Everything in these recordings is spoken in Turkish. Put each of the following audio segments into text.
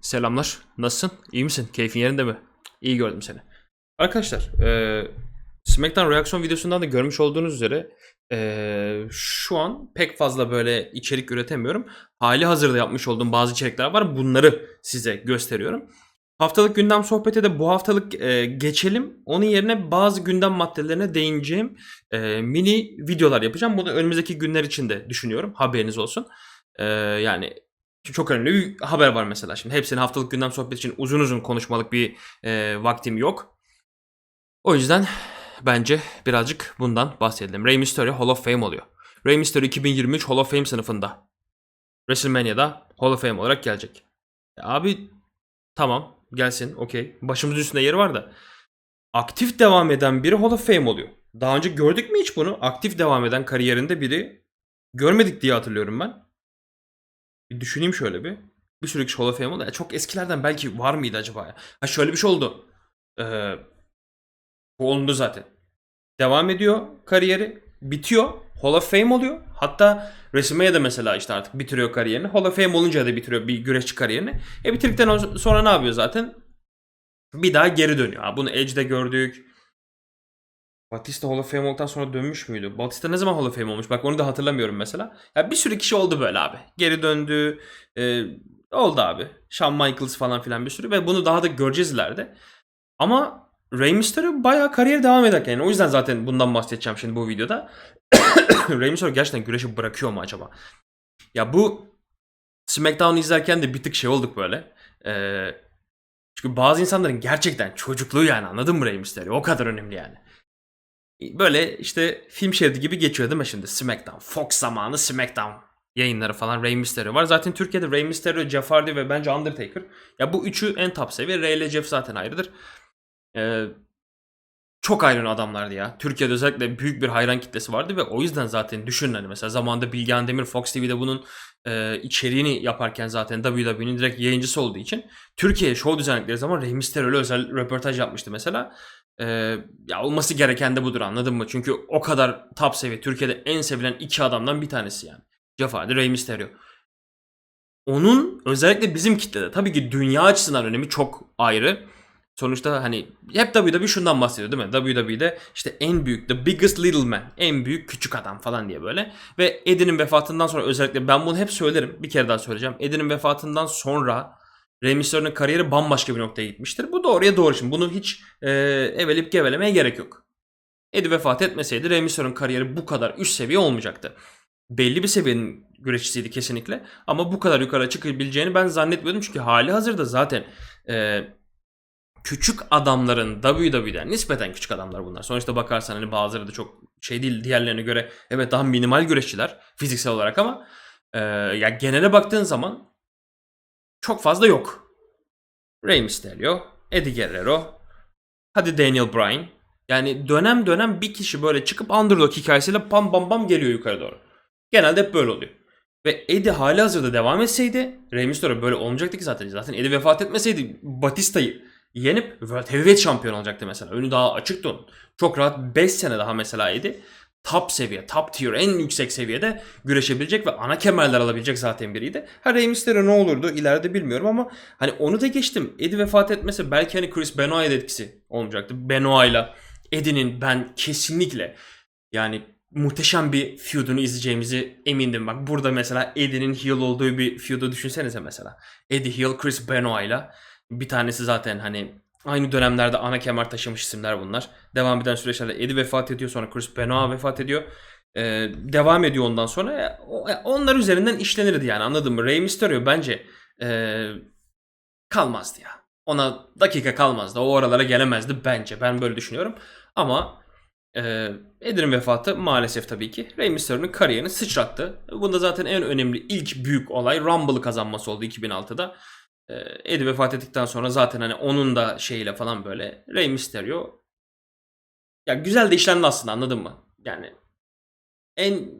Selamlar. Nasılsın? İyi misin? Keyfin yerinde mi? İyi gördüm seni. Arkadaşlar, e, SmackDown reaksiyon videosundan da görmüş olduğunuz üzere e, şu an pek fazla böyle içerik üretemiyorum. Hali hazırda yapmış olduğum bazı içerikler var. Bunları size gösteriyorum. Haftalık gündem sohbeti de bu haftalık e, geçelim. Onun yerine bazı gündem maddelerine değineceğim e, mini videolar yapacağım. Bunu önümüzdeki günler için de düşünüyorum. Haberiniz olsun. E, yani çok önemli bir haber var mesela şimdi. Hepsini haftalık gündem sohbeti için uzun uzun konuşmalık bir e, vaktim yok. O yüzden bence birazcık bundan bahsedelim. Rey Mysterio Hall of Fame oluyor. Rey Mysterio 2023 Hall of Fame sınıfında. WrestleMania'da Hall of Fame olarak gelecek. Ya abi tamam gelsin okey. Başımız üstünde yeri var da. Aktif devam eden biri Hall of Fame oluyor. Daha önce gördük mü hiç bunu? Aktif devam eden kariyerinde biri görmedik diye hatırlıyorum ben. Bir düşüneyim şöyle bir. Bir sürü kişi Hall of Fame oldu. Ya çok eskilerden belki var mıydı acaba ya? Ha şöyle bir şey oldu. Ee, bu olundu zaten. Devam ediyor kariyeri. Bitiyor. Hall of Fame oluyor. Hatta WrestleMania'da mesela işte artık bitiriyor kariyerini. Hall of Fame olunca da bitiriyor bir güreşçi kariyerini. E bitirdikten sonra ne yapıyor zaten? Bir daha geri dönüyor. Ha, bunu Edge'de gördük. Batista Hall of Fame olduktan sonra dönmüş müydü? Batista ne zaman Hall of Fame olmuş? Bak onu da hatırlamıyorum mesela. Ya bir sürü kişi oldu böyle abi. Geri döndü. e, oldu abi. Shawn Michaels falan filan bir sürü ve bunu daha da göreceğiz ileride. Ama Rey Mysterio bayağı kariyer devam ederken yani o yüzden zaten bundan bahsedeceğim şimdi bu videoda. Rey Mysterio gerçekten güreşi bırakıyor mu acaba? Ya bu SmackDown'u izlerken de bir tık şey olduk böyle. Ee, çünkü bazı insanların gerçekten çocukluğu yani anladın mı Rey Mysterio? O kadar önemli yani. Böyle işte film şeridi gibi geçiyor değil mi şimdi SmackDown? Fox zamanı SmackDown yayınları falan Rey Mysterio var. Zaten Türkiye'de Rey Mysterio, Jeff Hardy ve bence Undertaker. Ya bu üçü en top seviye. Rey ile Jeff zaten ayrıdır. Ee, çok ayrı adamlardı ya. Türkiye'de özellikle büyük bir hayran kitlesi vardı ve o yüzden zaten düşünün hani mesela zamanında Bilgehan Demir Fox TV'de bunun e, içeriğini yaparken zaten WWE'nin direkt yayıncısı olduğu için Türkiye'ye show düzenledikleri zaman Rey Mysterio'yla özel röportaj yapmıştı mesela. Ee, ya olması gereken de budur anladın mı? Çünkü o kadar top seviye Türkiye'de en sevilen iki adamdan bir tanesi yani. Jeff Hardy, Rey Mysterio. Onun özellikle bizim kitlede tabii ki dünya açısından önemi çok ayrı. Sonuçta hani hep WWE şundan bahsediyor değil mi? WWE'de işte en büyük, the biggest little man, en büyük küçük adam falan diye böyle. Ve Eddie'nin vefatından sonra özellikle ben bunu hep söylerim. Bir kere daha söyleyeceğim. Eddie'nin vefatından sonra Rey Mysterio'nun kariyeri bambaşka bir noktaya gitmiştir. Bu doğruya doğru şimdi. Bunu hiç e, evelip gevelemeye gerek yok. Eddie vefat etmeseydi Rey Mysterio'nun kariyeri bu kadar üst seviye olmayacaktı. Belli bir seviyenin güreşçisiydi kesinlikle. Ama bu kadar yukarı çıkabileceğini ben zannetmiyordum. Çünkü hali hazırda zaten e, küçük adamların WWE'den nispeten küçük adamlar bunlar. Sonuçta bakarsan hani bazıları da çok şey değil diğerlerine göre evet daha minimal güreşçiler fiziksel olarak ama e, ya genele baktığın zaman çok fazla yok. Rey Mysterio, Eddie Guerrero, hadi Daniel Bryan. Yani dönem dönem bir kişi böyle çıkıp underdog hikayesiyle pam bam bam geliyor yukarı doğru. Genelde hep böyle oluyor. Ve Eddie hali hazırda devam etseydi Rey Mysterio böyle olmayacaktı ki zaten. Zaten Eddie vefat etmeseydi Batista'yı yenip World Heavyweight şampiyon olacaktı mesela. Önü daha açıktı onun. Çok rahat 5 sene daha mesela Eddie top seviye, top tier, en yüksek seviyede güreşebilecek ve ana kemerler alabilecek zaten biriydi. Ha Rey Mysterio ne olurdu ileride bilmiyorum ama hani onu da geçtim. Eddie vefat etmese belki hani Chris Benoit'e etkisi olmayacaktı. Benoit'la Eddie'nin ben kesinlikle yani muhteşem bir feud'unu izleyeceğimizi emindim. Bak burada mesela Eddie'nin heel olduğu bir feud'u düşünsenize mesela. Eddie heel Chris Benoit'la bir tanesi zaten hani Aynı dönemlerde ana kemer taşımış isimler bunlar. Devam eden süreçlerde Eddie vefat ediyor sonra Chris Benoit vefat ediyor. Ee, devam ediyor ondan sonra. E, onlar üzerinden işlenirdi yani anladın mı? Rey Mysterio bence e, kalmazdı ya. Ona dakika kalmazdı. O oralara gelemezdi bence. Ben böyle düşünüyorum. Ama e, Eddie'nin vefatı maalesef tabii ki Rey Mysterio'nun kariyerini sıçrattı. Bunda zaten en önemli ilk büyük olay Rumble'ı kazanması oldu 2006'da. Eddie vefat ettikten sonra zaten hani onun da şeyiyle falan böyle Rey Mysterio ya güzel de işlendi aslında anladın mı? Yani en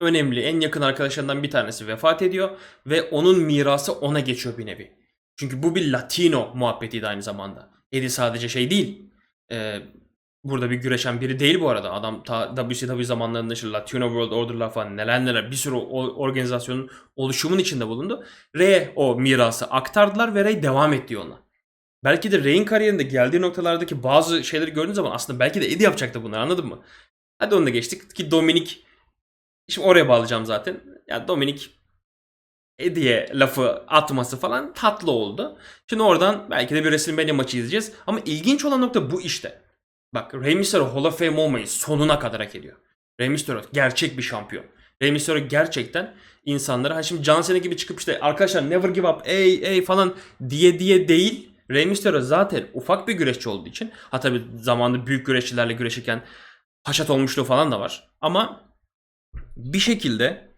önemli, en yakın arkadaşlarından bir tanesi vefat ediyor ve onun mirası ona geçiyor bir nevi. Çünkü bu bir Latino muhabbetiydi aynı zamanda. Eddie sadece şey değil. E, burada bir güreşen biri değil bu arada. Adam ta WCW zamanlarında işte Latino World Order'lar falan neler neler bir sürü organizasyonun oluşumun içinde bulundu. Rey'e o mirası aktardılar ve Rey devam etti yoluna. Belki de Rey'in kariyerinde geldiği noktalardaki bazı şeyleri gördüğün zaman aslında belki de Eddie yapacaktı bunları anladın mı? Hadi onu da geçtik ki Dominik şimdi oraya bağlayacağım zaten. Ya Dominik Eddie'ye lafı atması falan tatlı oldu. Şimdi oradan belki de bir WrestleMania maçı izleyeceğiz. Ama ilginç olan nokta bu işte. Bak Rey Mysterio Hall of Fame olmayı sonuna kadar hak ediyor. Rey Mysterio gerçek bir şampiyon. Rey Mysterio gerçekten insanlara hani şimdi John Cena gibi çıkıp işte arkadaşlar never give up ey ey falan diye diye değil. Rey Mysterio zaten ufak bir güreşçi olduğu için ha tabi zamanında büyük güreşçilerle güreşirken haşat olmuşluğu falan da var. Ama bir şekilde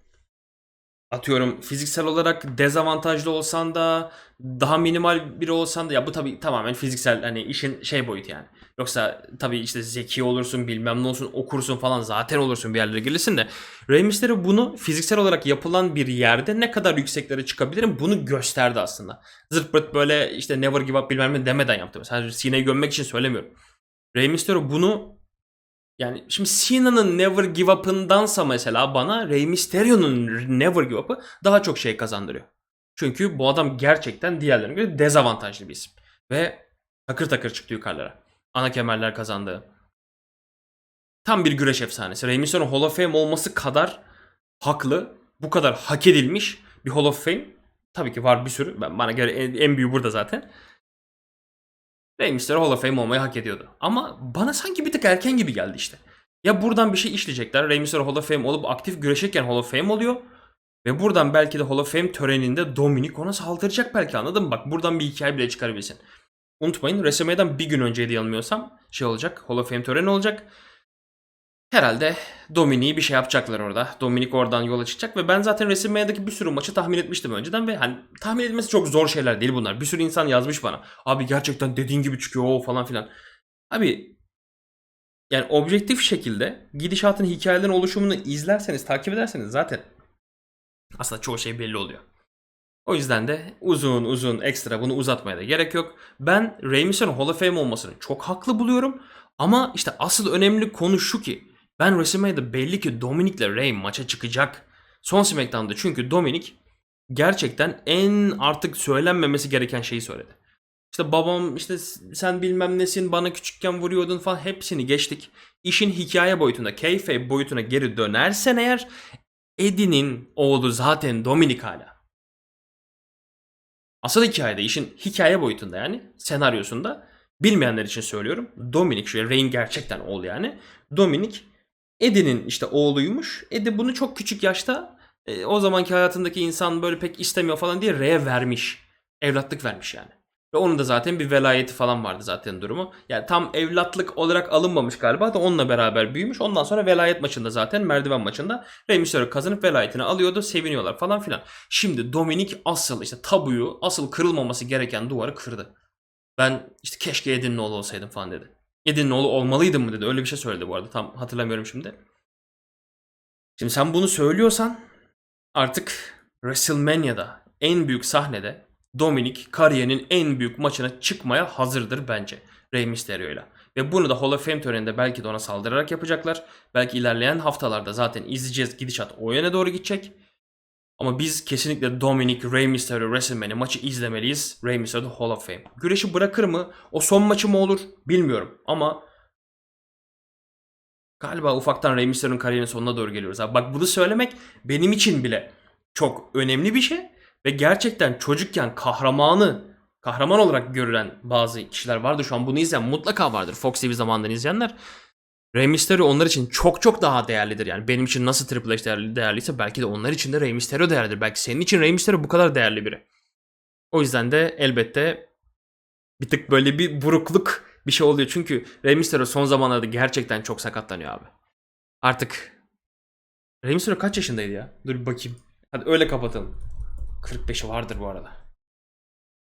atıyorum fiziksel olarak dezavantajlı olsan da daha minimal biri olsan da ya bu tabii tamamen fiziksel hani işin şey boyutu yani. Yoksa tabii işte zeki olursun bilmem ne olsun okursun falan zaten olursun bir yerlere gelirsin de Rey Mysterio bunu fiziksel olarak yapılan bir yerde ne kadar yükseklere çıkabilirim bunu gösterdi aslında. Zırt pırt böyle işte never give up bilmem ne demeden yaptı. Mesela Cena'yı gömmek için söylemiyorum. Rey Mysterio bunu yani şimdi Cena'nın Never Give Up'ındansa mesela bana Rey Mysterio'nun Never Give Up'ı daha çok şey kazandırıyor. Çünkü bu adam gerçekten diğerlerine göre dezavantajlı bir isim. Ve takır takır çıktı yukarılara. Ana kemerler kazandı. Tam bir güreş efsanesi. Rey Mysterio'nun Hall of Fame olması kadar haklı, bu kadar hak edilmiş bir Hall of Fame. Tabii ki var bir sürü. Ben, bana göre en, en büyüğü burada zaten. Rey Mysterio Hall of Fame olmayı hak ediyordu. Ama bana sanki bir tık erken gibi geldi işte. Ya buradan bir şey işleyecekler. Rey Mysterio Hall of Fame olup aktif güreşirken Hall of Fame oluyor. Ve buradan belki de Hall of Fame töreninde Dominic ona saldıracak belki anladın mı? Bak buradan bir hikaye bile çıkarabilirsin. Unutmayın WrestleMania'dan bir gün önceydi yanılmıyorsam şey olacak. Hall of Fame töreni olacak. Herhalde Dominic'i bir şey yapacaklar orada. Dominic oradan yola çıkacak ve ben zaten WrestleMania'daki bir sürü maçı tahmin etmiştim önceden ve hani tahmin etmesi çok zor şeyler değil bunlar. Bir sürü insan yazmış bana. Abi gerçekten dediğin gibi çıkıyor o falan filan. Abi yani objektif şekilde gidişatın hikayelerin oluşumunu izlerseniz, takip ederseniz zaten aslında çoğu şey belli oluyor. O yüzden de uzun uzun ekstra bunu uzatmaya da gerek yok. Ben Mysterio'nun Hall of Fame olmasını çok haklı buluyorum. Ama işte asıl önemli konu şu ki ben WrestleMania'da belli ki Dominic'le Rey maça çıkacak. Son SmackDown'da çünkü Dominic gerçekten en artık söylenmemesi gereken şeyi söyledi. İşte babam işte sen bilmem nesin bana küçükken vuruyordun falan hepsini geçtik. İşin hikaye boyutuna, kayfabe boyutuna geri dönersen eğer Eddie'nin oğlu zaten Dominic hala. Asıl hikayede işin hikaye boyutunda yani senaryosunda bilmeyenler için söylüyorum. Dominic şu Rey'in gerçekten oğlu yani. Dominic Eddie'nin işte oğluymuş. Eddie bunu çok küçük yaşta e, o zamanki hayatındaki insan böyle pek istemiyor falan diye Rey'e vermiş. Evlatlık vermiş yani. Ve onun da zaten bir velayeti falan vardı zaten durumu. Yani tam evlatlık olarak alınmamış galiba da onunla beraber büyümüş. Ondan sonra velayet maçında zaten merdiven maçında Rey Mysterio kazanıp velayetini alıyordu. Seviniyorlar falan filan. Şimdi Dominic asıl işte tabuyu asıl kırılmaması gereken duvarı kırdı. Ben işte keşke Eddie'nin oğlu olsaydım falan dedi. Eddie'nin oğlu olmalıydım mı dedi. Öyle bir şey söyledi bu arada. Tam hatırlamıyorum şimdi. Şimdi sen bunu söylüyorsan artık WrestleMania'da en büyük sahnede Dominic kariyerinin en büyük maçına çıkmaya hazırdır bence Rey Mysterio'yla. Ve bunu da Hall of Fame töreninde belki de ona saldırarak yapacaklar. Belki ilerleyen haftalarda zaten izleyeceğiz gidişat o yöne doğru gidecek. Ama biz kesinlikle Dominic Rey Mysterio WrestleMania maçı izlemeliyiz. Rey Mysterio Hall of Fame. Güreşi bırakır mı? O son maçı mı olur? Bilmiyorum. Ama galiba ufaktan Rey Mysterio'nun kariyerinin sonuna doğru geliyoruz. Abi bak bunu söylemek benim için bile çok önemli bir şey. Ve gerçekten çocukken kahramanı kahraman olarak görülen bazı kişiler vardı. Şu an bunu izleyen mutlaka vardır. Fox TV zamanından izleyenler. Rey Mysterio onlar için çok çok daha değerlidir. Yani benim için nasıl Triple H değerli, değerliyse belki de onlar için de Rey Mysterio değerlidir. Belki senin için Rey Mysterio bu kadar değerli biri. O yüzden de elbette bir tık böyle bir burukluk bir şey oluyor. Çünkü Rey Mysterio son zamanlarda gerçekten çok sakatlanıyor abi. Artık Rey Mysterio kaç yaşındaydı ya? Dur bir bakayım. Hadi öyle kapatalım. 45'i vardır bu arada.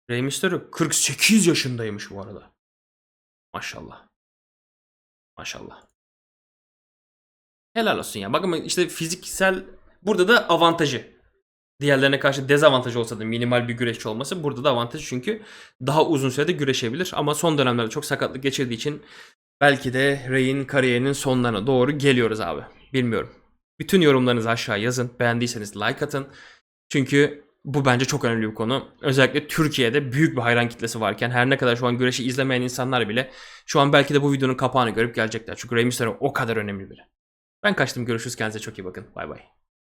Rey Mysterio 48 yaşındaymış bu arada. Maşallah. Maşallah. Helal olsun ya. Bakın işte fiziksel burada da avantajı. Diğerlerine karşı dezavantajı olsa da minimal bir güreşçi olması burada da avantajı çünkü daha uzun sürede güreşebilir ama son dönemlerde çok sakatlık geçirdiği için belki de Rey'in kariyerinin sonlarına doğru geliyoruz abi. Bilmiyorum. Bütün yorumlarınızı aşağı yazın. Beğendiyseniz like atın. Çünkü bu bence çok önemli bir konu. Özellikle Türkiye'de büyük bir hayran kitlesi varken her ne kadar şu an güreşi izlemeyen insanlar bile şu an belki de bu videonun kapağını görüp gelecekler. Çünkü Rey Mysterio o kadar önemli biri. Ben kaçtım görüşürüz kendinize çok iyi bakın. Bay bay.